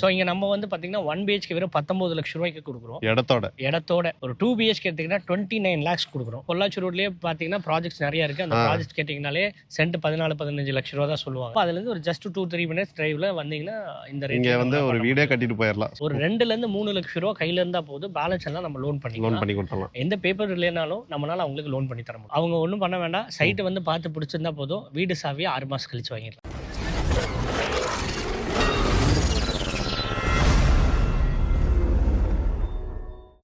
So இங்க நம்ம வந்து பாத்தீங்கன்னா ஒன் பிஹெச்கே வெறும் பத்தொன்பது லட்சம் ரூபாய்க்கு கொடுக்குறோம். இடத்தோட. இடத்தோட. ஒரு டூ பிஹெச்கே எடுத்தீங்கன்னா டுவெண்ட்டி நைன் லேக்ஸ் கொடுக்குறோம். பொள்ளாச்சி ரோட்லயே பாத்தீங்கன்னா ப்ராஜெக்ட்ஸ் நிறைய இருக்கு. அந்த. ப்ராஜெக்ட் கேட்டீங்கனாலே சென்ட் பதினாலு பதினஞ்சு லட்சம் ரூபா தான் சொல்லுவாங்க. அப்ப அதுல இருந்து ஒரு ஜஸ்ட் டூ த்ரீ மினிட்ஸ் டிரைவ்ல வந்தீங்கன்னா இந்த இங்க வந்து ஒரு பண்ண வீடே. கட்டிட்டு போயிடலாம் ஒரு ரெண்டுல இருந்து மூணு லட்சம் ரூபா கையில இருந்தா போதும் பேலன்ஸ் எல்லாம் நம்ம லோன் லோன் பண்ணிக்கலாம் பண்ணி கொடுத்துடலாம். எந்த பேப்பர் இல்லைனாலும் நம்மளால அவங்களுக்கு லோன் பண்ணி தர முடியும். அவங்க ஒன்றும் பண்ண வேண்டாம். சைட்டை வந்து பார்த்து பிடிச்சிருந்தா போதும். வீடு சாவியை ஆறு மாசம் கழிச்சு வாங்கிடலாம்.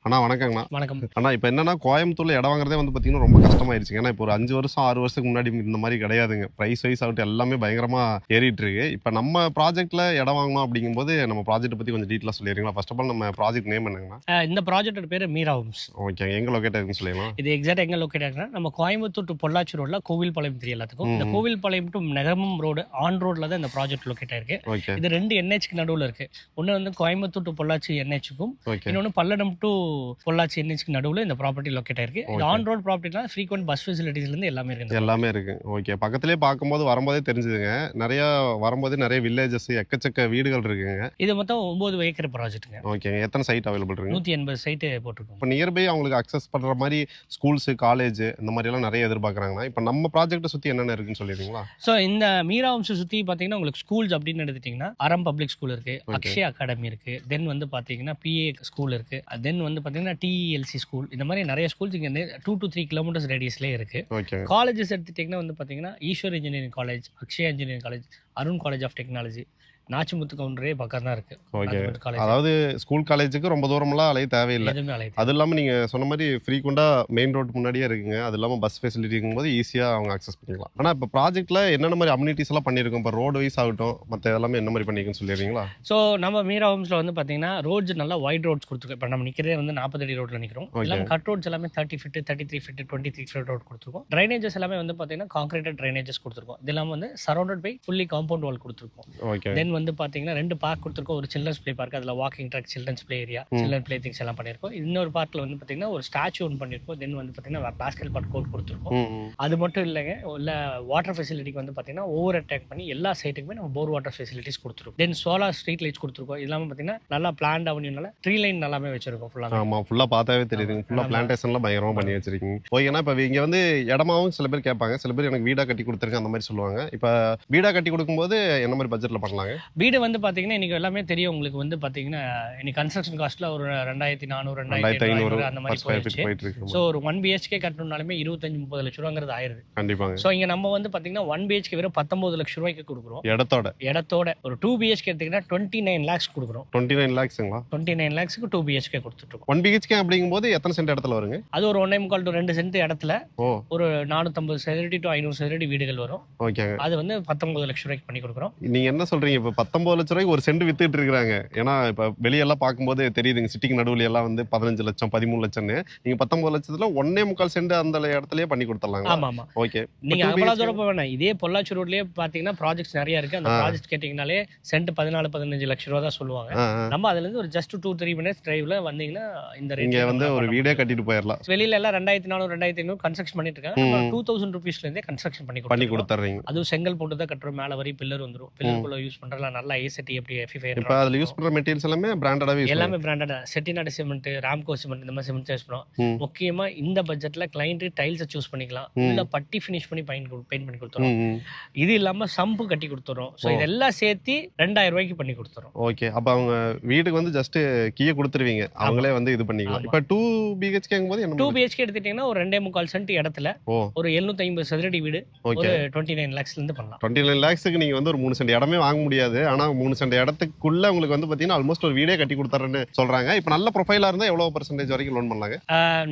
அண்ணா வணக்கங்கண்ணா. வணக்கம். அண்ணா இப்போ என்னன்னா கோயம்புத்தூர்ல இடம் வாங்குறதே வந்து பார்த்தீங்கன்னா ரொம்ப கஷ்டமாயிருச்சு. ஏன்னா இப்போ ஒரு அஞ்சு வருஷம் ஆறு வருஷத்துக்கு முன்னாடி இந்த மாதிரி கிடையாதுங்க. ப்ரைஸ் வைஸ் ஆகட்டும் எல்லாமே பயங்கரமா ஏறிட்டு இருக்கு இப்போ நம்ம ப்ராஜெக்ட்ல இடம் வாங்கணும் அப்படிங்கும்போது நம்ம ப்ராஜெக்ட் பத்தி கொஞ்சம் டீட்டெயிலாக சொல்லிடுறீங்களா? ஃபர்ஸ்ட் ஆஃப் ஆல் நம்ம ப்ராஜெக்ட் நேம் என்னங்கண்ணா? இந்த ப்ராஜெக்டோட பேர் மீரா ஹோம்ஸ். ஓகே எங்க லொக்கேட் ஆகுதுன்னு சொல்லிடலாம்? இது எக்ஸாக்ட் எங்க லொக்கேட் ஆகுதுன்னா நம்ம கோயம்புத்தூர் டு பொள்ளாச்சி ரோட்ல கோவில்பாளையம் தெரியும் எல்லாத்துக்கும். இந்த ம். Kovilpalayam to Negamam road on ரோட்ல தான் இந்த ப்ராஜெக்ட் லொக்கேட் ஆயிருக்கு. இது ரெண்டு என்ஹெச்க்கு நடுவுல இருக்கு. ஒன்னு வந்து கோயம்புத்தூர் டு பொள்ளாச்சி என்ஹெச்சுக்கும் ஓகே இன்னொன்னு பல்லடம் டு பொள்ளாச்சி என்ஹெச்க்கு நடுவுல இந்த ப்ராப்பர்ட்டி லொக்கேட் ஆயிருக்கு. இது. ஆன் ரோட் ப்ராப்பர்ட்டினா ஃப்ரீக்வெண்ட் பஸ் ஃபெசிலிட்டிஸ்ல இருந்து எல்லாமே இருக்கு எல்லாமே இருக்கு. ஓகே பக்கத்துலேயே பார்க்கும்போது வரும்போதே தெரிஞ்சுதுங்க. நிறைய வரும்போது நிறைய வில்லேஜஸ் எக்கச்சக்க வீடுகள் இருக்குங்க. இது மொத்தம் ஒன்பது ஏக்கர் ப்ராஜெக்ட்டுங்க ஓகேங்க எத்தனை சைட் அவைலபிள் இருக்குங்க? நூத்தி எண்பது சைட்டு போட்டிருக்கோம். இப்போ நியர்பை அவங்களுக்கு அக்சஸ் பண்ணுற மாதிரி ஸ்கூல்ஸு காலேஜ் இந்த மாதிரி எல்லாம் நிறைய எதிர்பார்க்குறாங்கன்னா இப்போ நம்ம ப்ராஜெக்ட்டை சுற்றி என்னென்ன இருக்குன்னு சொல்லிடுறீங்களா? ஸோ இந்த மீரா வம்சம் சுற்றி பார்த்தீங்கன்னா உங்களுக்கு ஸ்கூல்ஸ் அப்படின்னு எடுத்துட்டிங்கன்னா அறம் பப்ளிக் ஸ்கூல் இருக்கு Okay. அக்ஷயா அகாடமி இருக்கு தென் வந்து பார்த்தீங்கன்னா பிஏ ஸ்கூல் இருக்கு தென் வந்து பார்த்தீங்கன்னா டிஎல்சி ஸ்கூல் இந்த மாதிரி நிறைய ஸ்கூல்ஸ் இங்கே டூ டு த்ரீ கிலோமீட்டர்ஸ் ரேடியஸ்லேயே இருக்கு. காலேஜஸ் எடுத்துட்டிங்கன்னா வந்து பார்த்தீங்கன்னா Eswar engineering college Akshaya engineering college Arun college of technology Nachimuthu கவுண்டரே பக்கம் தான் இருக்கு ஓகே காலேஜ் அதாவது ஸ்கூல் காலேஜுக்கு ரொம்ப தூரம்லாம் அலைய தேவையில்லை. எதுவுமே அலையுது அது இல்லாமல் நீங்கள் சொன்ன மாதிரி ஃப்ரீக்வெண்ட்டாக மெயின் ரோட் முன்னாடியே இருக்குங்க. அது இல்லாமல் பஸ் ஃபெசிலிட்டி இருக்கும்போது ஈஸியாக அவங்க அக்சஸ் பண்ணிக்கலாம். ஆனால் இப்போ ப்ராஜெக்ட்டில் என்னென்ன மாதிரி அம்யூனிட்டிஸ் எல்லாம் பண்ணியிருக்கோம்? இப்போ ரோடு வைஸ் ஆகட்டும் மற்ற எல்லாமே என்ன மாதிரி பண்ணியிருக்குன்னு சொல்லிடுறீங்களா? ஸோ நம்ம மீரா ஹோம்ஸில் வந்து பார்த்தீங்கன்னா ரோட்ஸ் நல்லா வைட் ரோட்ஸ் கொடுத்துருக்கோம். இப்போ நம்ம நிற்கிறதே வந்து நாற்பத்தடி ரோட்டில் நிற்கிறோம். எல்லாமே கட் ரோட்ஸ் எல்லாமே thirty feet thirty three feet twenty three feet road கொடுத்துருக்கோம். ட்ரைனேஜஸ் எல்லாமே வந்து பார்த்தீங்கன்னா கான்கிரீட்டட் ட்ரைனேஜஸ் கொடுத்துருக்கோம். இது எல்லாமே வந்து surrounded by fully compound wall கொடுத்துருக்கோம். ஓகே தென் வந்து பார்த்தீங்கன்னா ரெண்டு பார்க் கொடுத்துருக்கோம். ஒரு சில்ட்ரன்ஸ் ப்ளே பார்க் அதில் walking track children's play area. Children play things எல்லாம் பண்ணியிருக்கோம். இன்னொரு பார்க்கில் வந்து பார்த்தீங்கன்னா ஒரு ஸ்டாச்சு ஒன்று பண்ணியிருக்கோம். தென் வந்து பார்த்தீங்கன்னா பாஸ்கெட் பால் கோர்ட் கொடுத்துருக்கோம். அது மட்டும் இல்லைங்க இல்ல வாட்டர் ஃபெசிலிட்டிக்கு வந்து பார்த்தீங்கன்னா ஓவர் அட்டாக் பண்ணி எல்லா சைட்டுக்குமே நம்ம போர் வாட்டர் ஃபெசிலிட்டிஸ் கொடுத்துருக்கோம். தென் சோலார் ஸ்ட்ரீட் லைட்ஸ் கொடுத்துருக்கோம். இல்லாமல் பார்த்தீங்கன்னா நல்லா பிளான் அவனியூனால ட்ரீ லைன் நல்லாமே வச்சிருக்கோம் ஃபுல்லாக ஆமா ஃபுல்லா பார்த்தாவே தெரியுதுங்க. ஃபுல்லா ஆமா. பிளான்டேஷன்லாம் பயங்கரமா பண்ணி வச்சிருக்கீங்க. ஓகேனா இப்போ இங்க வந்து இடமாவும் சில பேர் கேட்பாங்க. சில பேர் எனக்கு வீடா கட்டி கொடுத்துருக்கேன் அந்த மாதிரி சொல்லுவாங்க. இப்போ வீடா கட்டி கொடுக்கும்போது என்ன மாதிரி பட்ஜெட்ல பண்ணலாங்க? வீடு வந்து பார்த்தீங்கன்னா இன்னைக்கு எல்லாமே தெரியும். உங்களுக்கு வந்து பார்த்தீங்கன்னா இன்னைக்கு கன்ஸ்ட்ரக்ஷன் காஸ்ட்ல ஒரு ரெண்டாயிரத்தி நானூறு ரெண்டாயிரத்தி ஐநூறு அந்த மாதிரி போயிடுச்சு ஸோ ஒரு ஒன் பிஹெச்கே கட்டணும்னாலுமே இருபத்தஞ்சு முப்பது லட்ச ரூபாங்கிறது ஆயிருது கண்டிப்பாங்க. ஸோ இங்க நம்ம வந்து பார்த்தீங்கன்னா ஒன் பிஹெச்கே வெறும் பத்தொன்பது லட்ச ரூபாய்க்கு கொடுக்குறோம். இடத்தோட. இடத்தோட. ஒரு டூ பிஹெச்கே எடுத்தீங்கன்னா டுவெண்ட்டி நைன் லேக்ஸ் கொடுக்குறோம் டுவெண்ட்டி நைன் லேக்ஸுங்களா டுவெண்ட்டி நைன் லேக்ஸ்க்கு டூ பிஹெச்கே கொடுத்துட்ருக்கோம். ஒன் பிஹெச்கே அப்படிங்கும்போது எத்தனை சென்ட் இடத்துல வருங்க? அது ஒரு ஒன்னே முக்கால் டு ரெண்டு சென்ட் இடத்துல ஒரு நானூற்றம்பது சதுரடி டு ஐநூறு சதுரடி வீடுகள் வரும். ஓகேங்க. அது வந்து பத்தொன்பது லட்ச ரூபாய்க்கு பண்ணி கொடுக்குறோம். நீங்க என்ன சொல்றீங்க? இப்போ பத்தொன்பது லட்ச ரூபாய்க்கு ஒரு சென்ட் வித்துட்டு இருக்காங்க ஏன்னா இப்போ வெளியெல்லாம் பார்க்கும்போது தெரியுதுங்க சிட்டிக்கு நடுவுல எல்லாம் வந்து பதினஞ்சு லட்சம் பதிமூணு லட்சம்னு. நீங்க பத்தொன்பது லட்சத்துல ஒன்னே முக்கால் சென்ட் அந்த இடத்துலயே பண்ணி கொடுத்துடலாங்க ஆமா ஆமா ஓகே. நீங்க அவ்வளவு தூரம் வேணாம். இதே பொள்ளாச்சி ரோட்லயே பாத்தீங்கன்னா ப்ராஜெக்ட்ஸ் நிறைய இருக்கு. அந்த. ப்ராஜெக்ட் கேட்டீங்கனாலே சென்ட் பதினாலு பதினஞ்சு லட்ச ரூபா தான் சொல்லுவாங்க. நம்ம அதுல இருந்து ஒரு ஜஸ்ட் டூ த்ரீ மினிட்ஸ் டிரைவ்ல வந்தீங்கன்னா இந்த ல வந்து ஒரு வீடே. கட்டிட்டு போயிடலாம் வெளியில எல்லாம் ரெண்டாயிரத்தி நானூறு ரெண்டாயிரத்தி ஐநூறு கன்ஸ்ட்ரக்ஷன் பண்ணிட்டு இருக்காங்க. டூ தௌசண்ட் ருபீஸ்ல இருந்தே கன்ஸ்ட்ரக்ஷன் பண்ணி பண்ணி. கொடுத்துட்றீங்க. அதுவும் செங்கல் போட்டு தான் கட்டுறோம். மேல வரி பில்லர் வந்துரும். பில்லருக்குள்ள யூஸ் பண்றதுலாம் நல்லா ஏசட்டி எப்படி எஃபி இப்போ அதுல யூஸ் பண்ற மெட்டீரியல்ஸ் எல்லாமே பிராண்டடாவே யூஸ் எல்லாமே branded Chettinad cement Ramco cement இந்த மாதிரி சிமெண்ட் யூஸ் பண்ணுவோம். ம். முக்கியமா இந்த பட்ஜெட்ல கிளைண்ட் டைல்ஸ் சூஸ் பண்ணிக்கலாம். உள்ள பட்டி ஃபினிஷ் பண்ணி பெயிண்ட் பெயிண்ட் பண்ணி கொடுத்துறோம் ம் ம். இது இல்லாம சம்பு கட்டி கொடுத்துறோம் ஸோ. இதெல்லாம் சேர்த்து ரெண்டாயிரம் ரூபாய்க்கு பண்ணி கொடுத்துறோம் ஓகே அப்ப அவங்க வீட்டுக்கு வந்து ஜஸ்ட் கீயை கொடுத்துருவீங்க. அவங்களே வந்து இது பண்ணிக்கலாம். இப்போ டூ பிஹெச்கேங்கும் போது டூ? பிஹெச்கே எடுத்துட்டீங்கன்னா ஒரு ரெண்டே முக்கால் சென்ட் இடத்துல ஒரு எழுநூத்தி ஐம்பது சதுரடி வீடு. ஒரு டுவெண்ட்டி நைன் லேக்ஸ்ல இருந்து பண்ணலாம். டுவெண்ட்டி நைன் லேக்ஸுக்கு நீங்க வந்து ஒரு மூணு சென்ட் இடமே வாங்க முடியாது. ஆனா மூணு சென்ட் இடத்துக்குள்ள உங்களுக்கு வந்து பாத்தீங்கன்னா ஆல்மோஸ்ட் ஒரு வீடே கட்டி கொடுத்தாருன்னு சொல்றாங்க. இப்போ நல்ல ப்ரொஃபைலா இருந்தா எவ்வளவு பர்சன்டேஜ் வரைக்கும் லோன் பண்ணலாங்க?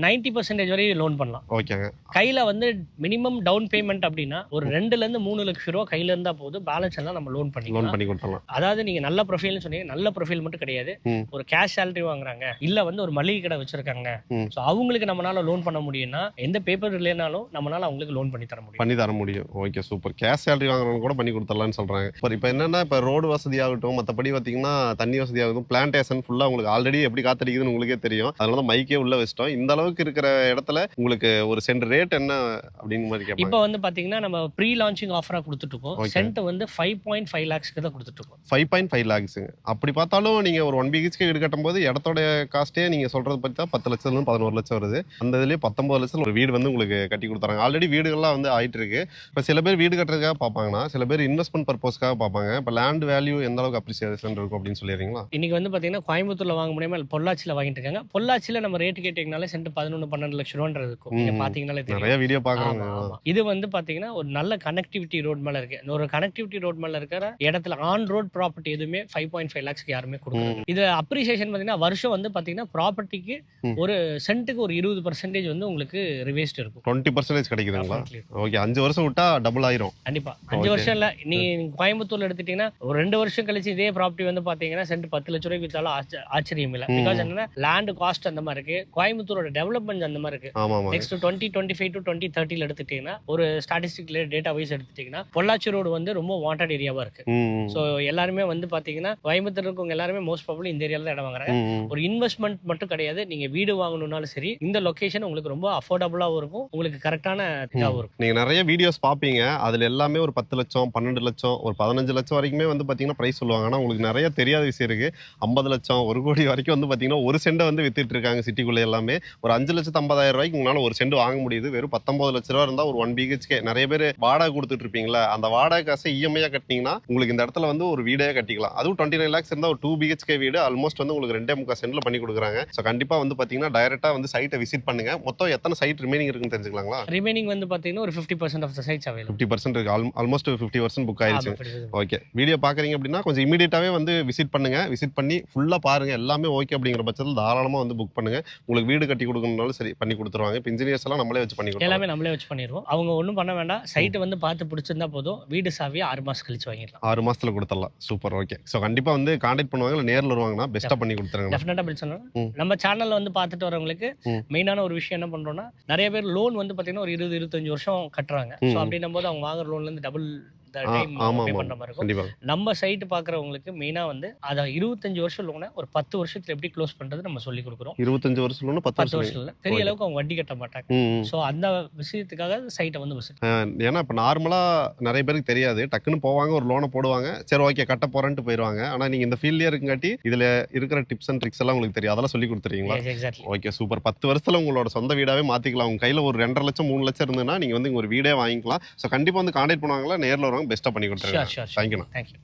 நைன்டி பர்சன்டேஜ் வரை லோன் பண்ணலாம். ஓகேங்க. கையில வந்து மினிமம் டவுன் பேமெண்ட் அப்படின்னா ஒரு ரெண்டுல இருந்து மூணு லட்சம் ரூபா கையில இருந்தா போதும் பேலன்ஸ் எல்லாம் நம்ம லோன் லோன் பண்ணிக்கலாம் பண்ணி கொடுத்துடலாம். அதாவது நீங்க நல்ல ப்ரொஃபைல்னு சொன்னீங்க. நல்ல ப்ரொஃபைல் மட்டும் கிடையாது. ஒரு கேஷ் சேலரி வாங்குறாங்க. இல்ல வந்து ஒரு மளிகை கடை வச்சிருக்காங்க. சோ அவங்களுக்கு நம்மளால லோன் பண்ண முடியும்னா எந்த பேப்பர் இல்லைனாலும் நம்மளால அவங்களுக்கு லோன் பண்ணி தர முடியும். பண்ணி தர முடியும். ஓகே சூப்பர் கேஷ் சேலரி வாங்குறவங்க கூட பண்ணி கொடுத்துடலாம்னு சொல்றாங்க. இப்போ இப்போ என்னன்னா இப்போ ரோடு வசதி ஆகட்டும் மற்றபடி பார்த்தீங்கன்னா தண்ணி வசதி ஆகட்டும் பிளான்டேஷன் ஃபுல்லாக உங்களுக்கு ஆல்ரெடி எப்படி காத்தடிக்குதுன்னு உங்களுக்கே தெரியும். அதனால தான் மைக்கே உள்ள வச்சிட்டோம். இந்த அளவுக்கு இருக்கிற இடத்துல உங்களுக்கு ஒரு சென்ட் ரேட் என்ன அப்படிங்கிற மாதிரி கேட்பாங்க. இப்போ வந்து பாத்தீங்கன்னா நம்ம ப்ரீ லான்ச்சிங் ஆஃபரா கொடுத்துட்டு இருக்கோம். சென்ட் வந்து ஃபைவ் பாயிண்ட் ஃபைவ் லேக்ஸ்க்கு தான் கொடுத்துட்டு இருக்கோம். ஃபைவ் பாயிண்ட் ஃபைவ் லேக்ஸுங்க அப்படி பார்த்தாலும் நீங்கள் ஒரு ஒன் பிஹெச்கே வீடு கட்டும்போது இடத்தோட காஸ்ட்டே நீங்கள் சொல்கிறது பற்றி தான் பத்து லட்சத்துலேருந்து பதினோரு லட்சம் வருது. அந்த இதுலேயே பத்தொம்பது லட்சத்தில் ஒரு வீடு வந்து உங்களுக்கு கட்டி கொடுத்துறாங்க. ஆல்ரெடி வீடுகள்லாம் வந்து ஆயிட்டு இருக்கு. இப்போ சில பேர் வீடு கட்டுறதுக்காக பார்ப்பாங்கன்னா சில பேர் இன்வெஸ்ட்மெண்ட் பர்பஸ்க்காக பார்ப்பாங்க. இப்போ லேண்ட் வேல்யூ எந்த அளவுக்கு அப்ரிசியேஷன் இருக்கும் அப்படின்னு சொல்லிடுறீங்களா? இன்னைக்கு வந்து பாத்தீங்கன்னா கோயம்புத்தூர்ல வாங்க முடியாம இல்ல பொள்ளாச்சியில வாங்கிட்டு இருக்காங்க. பொள்ளாச்சியில நம்ம ரேட் கேட்டீங்கனாலே சென்ட் பதினொன்று பன்னெண்டு லட்சம் ரூபான்றது இருக்கும். நீங்க ம். பாத்தீங்கனாலே தெரியும். நிறைய வீடியோ பார்க்குறாங்க. இது வந்து பாத்தீங்கன்னா ஒரு நல்ல கனெக்டிவிட்டி ரோட் மேல இருக்கு. ஒரு கனெக்டிவிட்டி ரோட் மேல இருக்கிற இடத்துல ஆன் ரோட் ப்ராப்பர்ட்டி எதுவுமே ஃபைவ் பாயிண்ட் ஃபைவ் லேக்ஸ்க்கு யாருமே கொடுக்குறாங்க இது அப்ரிசியேஷன் பாத்தீங்கன்னா வருஷம் வந்து பாத்தீங்கன்னா ப்ராப்பர்ட்டிக்கு. ஒரு சென்ட்டுக்கு ஒரு இருபது பர்சன்டேஜ் வந்து உங்களுக்கு ரிவேஸ்ட் இருக்கும். Twenty percentage கிடைக்குதுங்களா. ஓகே அஞ்சு வருஷம் விட்டா டபுள் ஆயிரும். கண்டிப்பா. அஞ்சு. வருஷம் இல்ல. நீ கோயம்புத்தூர்ல எடுத்துட்டீங்கன்னா ஒரு ரெண்டு வருஷம் கழிச்சு இதே ப்ராப்பர்ட்டி வந்து பாத்தீங்கன்னா சென்ட் பத்து லட்ச ரூபாய்க்கு வித்தாலும் ஆச்ச- ஆச்சரியம் இல்ல. பிகாஸ் என்னன்னா லேண்ட் காஸ்ட் அந்த மாதிரி இருக்கு. கோயம்புத்தூரோட டெவலப்மெண்ட் அந்த மாதிரி இருக்கு. Next twenty twenty five to twenty தேர்ட்டில எடுத்துட்டீங்கன்னா ஒரு ஸ்டாட்டிஸ்டிக்ல டேட்டா வைஸ் எடுத்துட்டீங்கன்னா பொள்ளாச்சி ரோடு வந்து ரொம்ப வாண்டட் ஏரியாவா இருக்கு. ஸோ எல்லாருமே வந்து பாத்தீங்கன்னா கோயம்புத்தூர் இருக்கவங்க எல்லாருமே மோஸ்ட் ப்ராப்ளம் இந்த ஏரியால தான் இடம் வாங்குறாங்க. ஒரு இன்வெஸ்ட்மெண்ட் மட்டும் கிடையாது. நீங்க வீடு வாங்கணும்னாலும் சரி இந்த லொகேஷன் உங்களுக்கு ரொம்ப அஃபோர்டபுளாகவும் இருக்கும். உங்களுக்கு கரெக்டான இதாகவும் இருக்கும். நீங்கள் நிறைய வீடியோஸ் பார்ப்பீங்க அதில் எல்லாமே ஒரு பத்து லட்சம் பன்னெண்டு லட்சம் ஒரு பதினஞ்சு லட்சம் வரைக்குமே வந்து பார்த்தீங்கன்னா ப்ரைஸ் சொல்லுவாங்க. ஆனால் உங்களுக்கு நிறைய தெரியாத விஷயம் இருக்குது ஐம்பது லட்சம் ஒரு கோடி வரைக்கும் வந்து பார்த்தீங்கன்னா ஒரு சென்டை வந்து வித்துட்டு இருக்காங்க சிட்டிக்குள்ளே எல்லாமே. ஒரு அஞ்சு லட்சத்து ஐம்பதாயிரம் ரூபாய்க்கு உங்களால் ஒரு சென்ட் வாங்க முடியுது. வெறும் பத்தொம்பது லட்ச ரூபா இருந்தால் ஒரு ஒன் பிஹெச்கே நிறைய பேர் வாடகை கொடுத்துட்டு இருப்பீங்களா அந்த வாடகை காசை இஎம்ஐயாக கட்டினீங்கன்னா உங்களுக்கு இந்த இடத்துல வந்து ஒரு வீடே கட்டிக்கலாம். அதுவும் டுவெண்ட்டி நைன் லேக்ஸ் இருந்தால் ஒரு டூ பிஹெச்கே வீடு. ஆல்மோஸ்ட் வந்து உங்களுக்கு ரெண்டே முக்கால் சென்ட்ல பண்ணி கொடுக்குறாங்க. ஸோ கண்டிப்பாக வந்து பார்த்தீங்கன்னா டைரெக்டாக வந்து சைட்டை விசிட் பண்ணுங்க. மொத்தம் எத்தனை சைட் ரிமைனிங் இருக்குன்னு தெரிஞ்சுக்கலாங்களா? ரிமைனிங் வந்து பாத்தீங்கன்னா ஒரு fifty percent of the sites available fifty percent இருக்கு. ஆல்மோஸ்ட் ஃபிஃப்டி பர்சன்ட் புக் ஆயிடுச்சு ஓகே வீடியோ பார்க்குறீங்க அப்படின்னா கொஞ்சம் இமீடியட்டாகவே வந்து விசிட் பண்ணுங்க. விசிட் பண்ணி ஃபுல்லாக பாருங்க. எல்லாமே ஓகே அப்படிங்கிற பட்சத்தில் தாராளமாக வந்து புக் பண்ணுங்க. உங்களுக்கு வீடு கட்டி கொடுக்கணும்னாலும் சரி பண்ணி கொடுத்துருவாங்க. இப்போ இன்ஜினியர்ஸ் எல்லாம் நம்மளே வச்சு பண்ணி எல்லாமே நம்மளே வச்சு பண்ணிடுவோம். அவங்க ஒன்றும் பண்ண வேண்டாம். சைட்டை வந்து பார்த்து பிடிச்சிருந்தா போதும். வீடு சாவியை ஆறு மாசம் கழிச்சு வாங்கிடலாம். ஆறு மாசத்துல கொடுத்துடலாம். சூப்பர் ஓகே ஸோ கண்டிப்பாக வந்து காண்டாக்ட் பண்ணுவாங்க. இல்லை நேரில் வருவாங்கன்னா பெஸ்ட்டாக பண்ணி கொடுத்துருங்க டெஃபினட்டா பில் சொன்னா ம். நம்ம சேனல்ல வந்து பார்த்துட்டு வரவங்களுக்கு. மெயினான ஒரு விஷயம் என்ன பண்றோம்னா நிறைய பேர் லோன் வந்து பாத்தீங்கன்னா ஒரு இருபது இருபத்தஞ்சு வருஷம் கட்டுறாங்க. ஸோ. அப்படின்னும் போது அவங்க வாங்குற லோன்ல இருந்து டபுள் டைம் ஆமா, பே மாதிரி இருக்கும். கண்டிப்பாக. நம்ம சைட் பாக்குறவங்களுக்கு மெயினா வந்து அதை இருபத்தஞ்சு வருஷம் லோனை ஒரு பத்து வருஷத்துல எப்படி க்ளோஸ் பண்றது நம்ம சொல்லி கொடுக்குறோம். இருபத்தஞ்சு வருஷம் ஒன்று பத்து வருஷத்துல பெரிய. அளவுக்கு அவங்க வட்டி கட்ட மாட்டாங்க. ஸோ அந்த விஷயத்துக்காக சைட்டை வந்து விசிட் ஏன்னா இப்போ நார்மலாக நிறைய பேருக்கு தெரியாது. டக்குன்னு போவாங்க ஒரு லோனை போடுவாங்க. சரி ஓகே கட்ட போறேன்ட்டு போயிடுவாங்க ஆனால் நீங்கள் இந்த ஃபீல்ட்லேயே இருக்குங்காட்டி இதில் இருக்கிற டிப்ஸ் அண்ட் ட்ரிக்ஸ் எல்லாம் உங்களுக்கு தெரியும். அதெல்லாம் சொல்லி கொடுத்துருவீங்களா? ஓகே சூப்பர் பத்து வருஷத்துல உங்களோட சொந்த வீடாவே மாத்திக்கலாம். உங்க கையில ஒரு ரெண்டரை லட்சம் மூணு லட்சம் இருந்ததுன்னா நீங்க வந்து ஒரு வீடே வாங்கிக்கலாம். ஸோ கண்டிப்பா வந்து கான்டாக்ட் பண்ணுவாங்களா? நேர்ல வருவாங்க பெஸ்ட்டாக பண்ணி ஷூர் தேங்க்யூண்ணா தேங்க்யூ